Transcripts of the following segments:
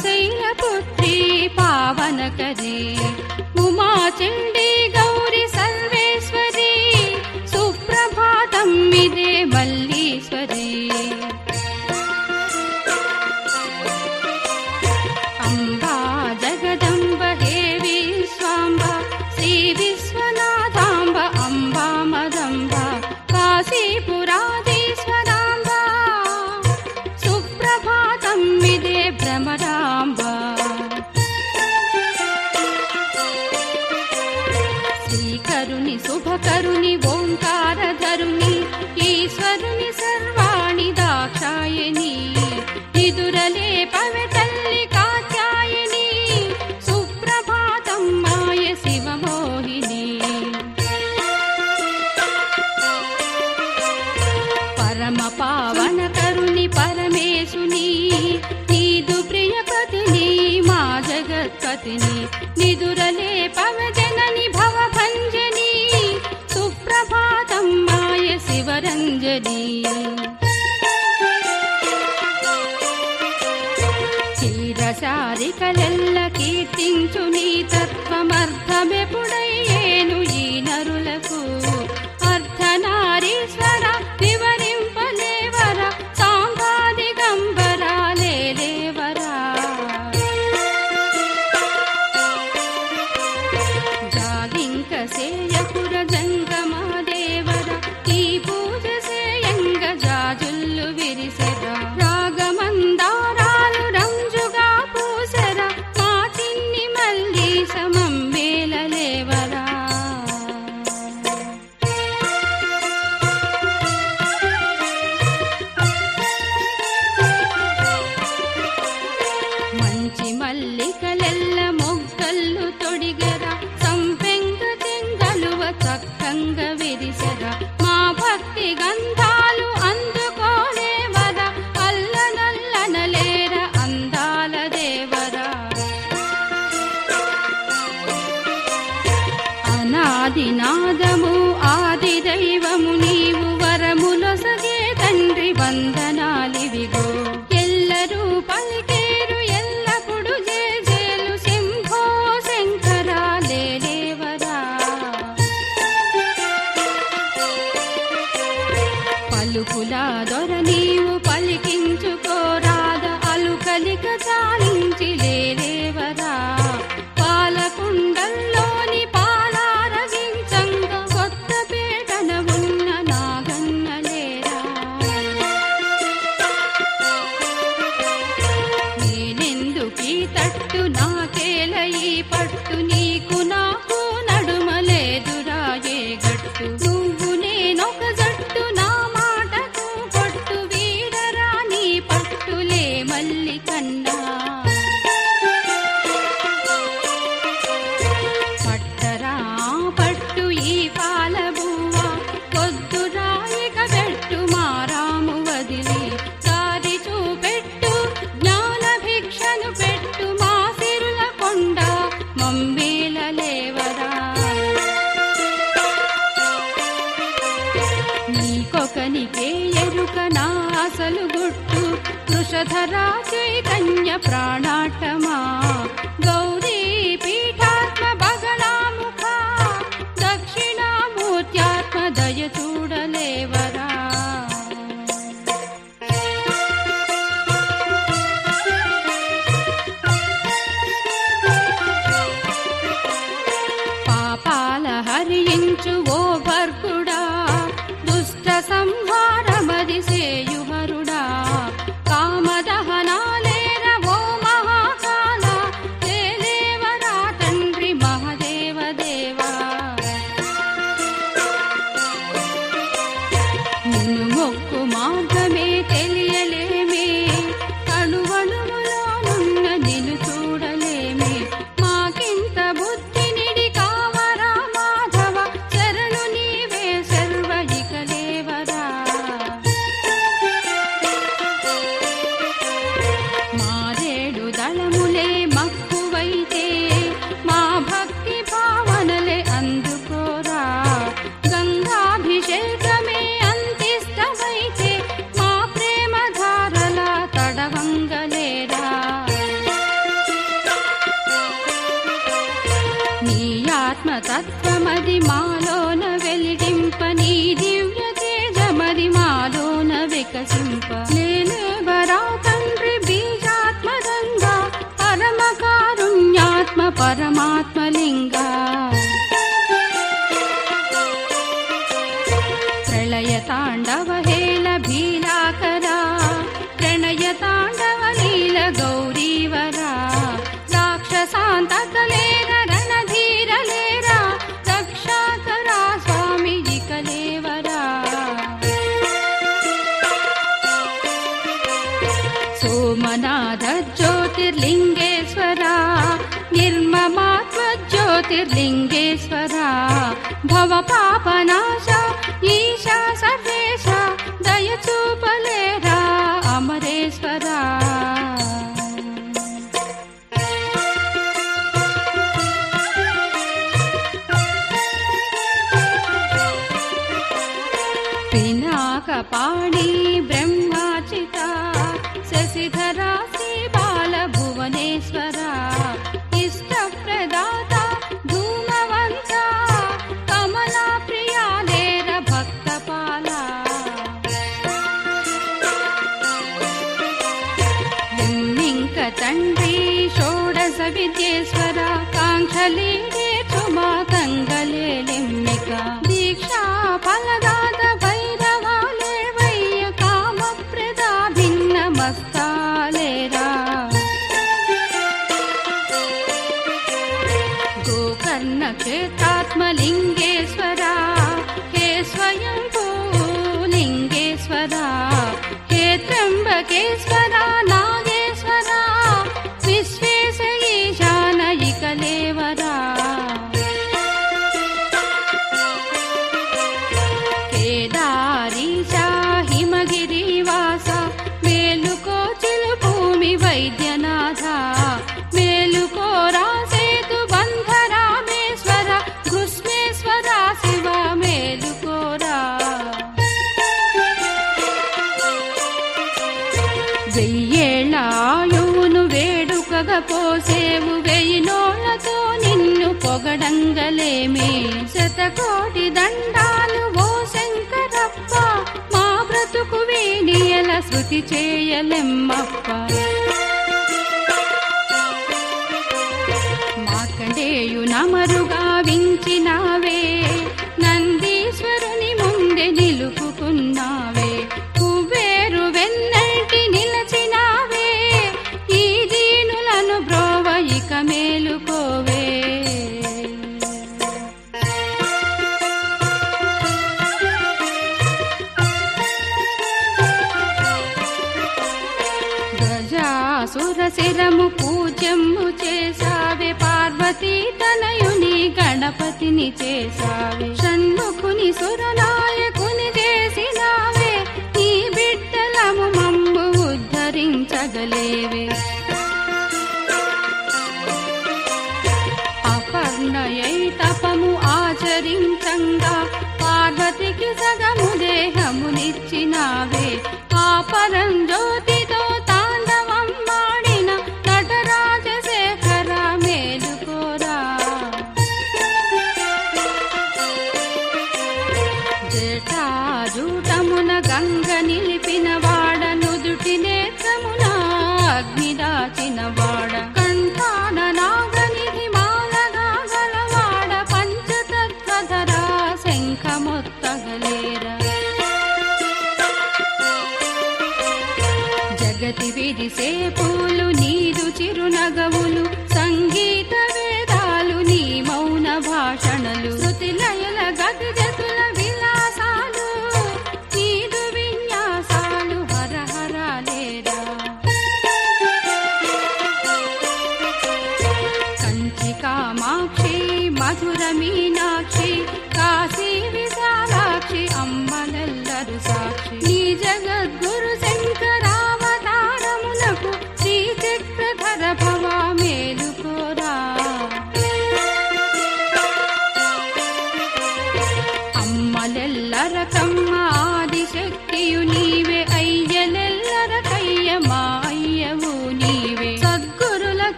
शैलपुत्री पावनकरी తాపత్రిని నిదురలే పవజనని భవభంజని సుప్రభాతం మాయ శివరంజని. చీరశారి కలల్ சிம்பா ज्योतिर्लिङ्गेश्वरा भवपापनाश चली శతకోటి దండాలు ఓ శంకరప్ప మా బ్రతుకు వేడియల శృతి చేయలెమ్మప్ప మాకడేయు నమరుగా వించినావే సురశిరము పూజము పూజ్యము చేసావే పార్వతీ తనయుని గణపతిని చేసావే షణ్ముఖుని సురనాయకుని చేసినావే. నీ బిడ్డలము మమ్ము ఉద్ధరించగలేవే. అపర్ణయై తపము ఆచరించంగా. పార్వతికి సగము దేహము నిచ్చినావే పరం జ్యోతి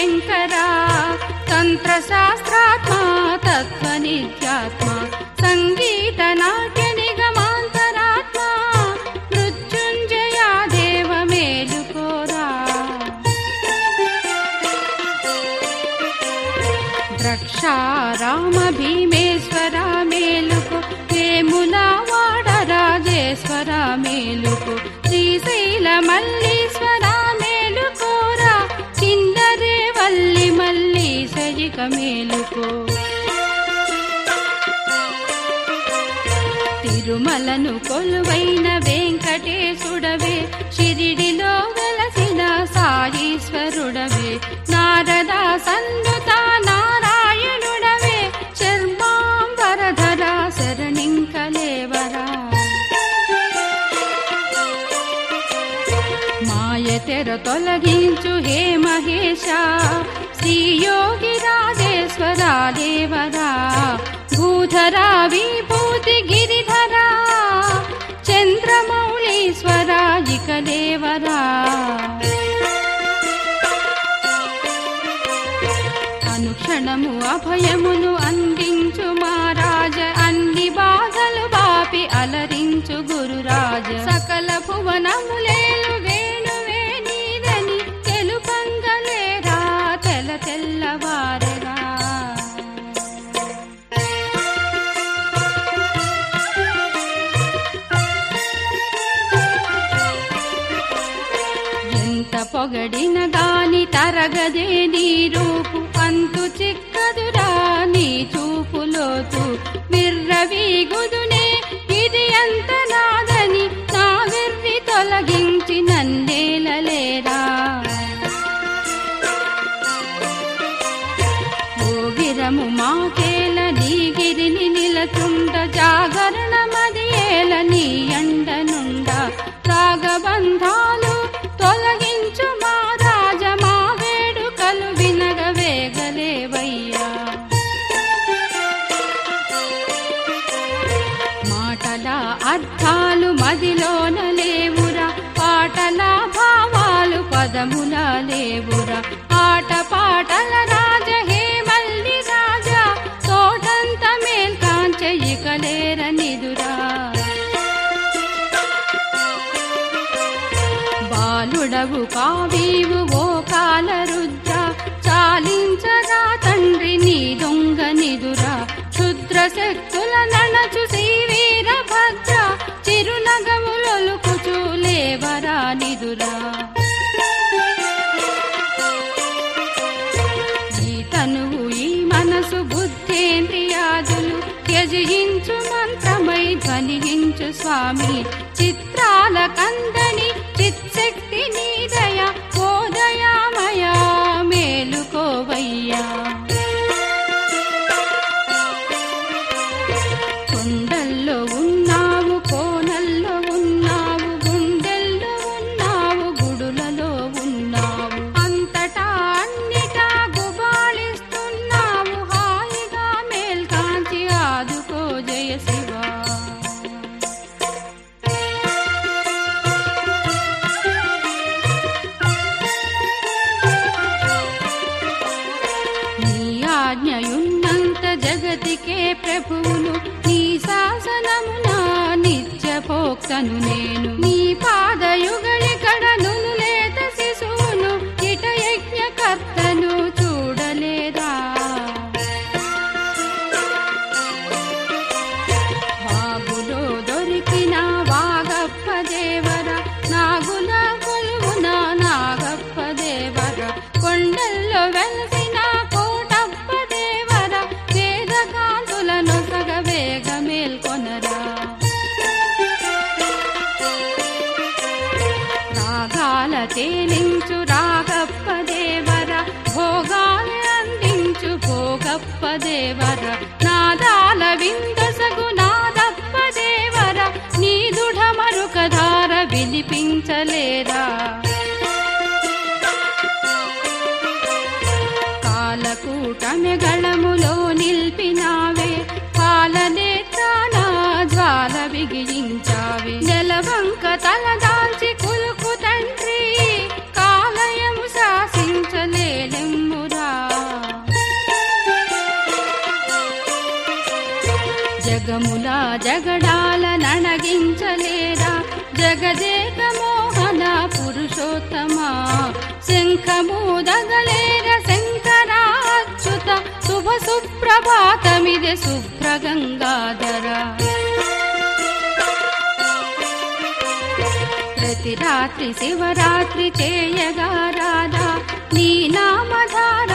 शङ्करा तन्त्रशास्त्रात्मा तत्त्वनित्यात्मा ఇక మేలుకో. తిరుమలను కొలువైన వెంకటేశుడవే షిరిడిలో వెలసిన సాయీశ్వరుడవే నారదా సందుతా నారా వెతెర తొలగించు హే మహేశ. శ్రీయోగి రాజేశ్వర దేవరా. భూధరా విభూతి గిరిధరా పడిన దాని తరగదే నీ రూపు. అంతు చిక్కదురా నీ చూపులోతు. విర్రవీగుదునే ఇది అంత నాదని నా విర్రి తొలగించి నన్నేలలేరా ఓగిరము మాకేల నీ గిరిని నిలచుండ జాగరణ మదియేల నీ అండి రాలేవురా ఆట పాటల రాజ హే మల్లి రాజా తోటంత మేల్కాంచ ఇకలేర నిదురా బాలుడవు కావీవు ఓ కాలరుద్ర చాలించగా తండ్రి నీ దొంగ నిదురా స్వామి చిత్రాల కంద కాలకూటమి నిల్పినావే నిల్పినావే పాలనేత్రాన జ్వాల బిగించావే నెలవంక తలదాల్చి కులుకు తండ్రి కాలయము శాసించలేలెమ్మురా జగములా జగడ సుప్రభాతమిదే శుభ్ర గంగాధర ప్రతి రాత్రి శివరాత్రి చేయగా రాధా నీ నామధార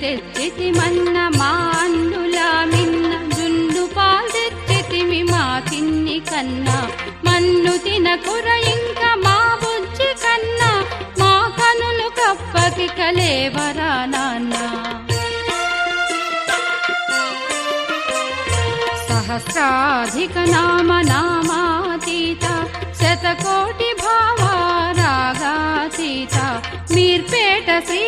తెచ్చితి మన్న మా అన్నులా మిన్న జున్ను పాలు తెచ్చితిమి మా తిన్ని కన్నా. మన్ను తినకుర ఇంకా మా బుజ్జి కన్నా. మా కనులు కప్పకి కలేవరా నాన్న. సహస్రాధిక నామ నామాతీత శతకోటి భావ రాగాతీత మీర్పేట శ్రీ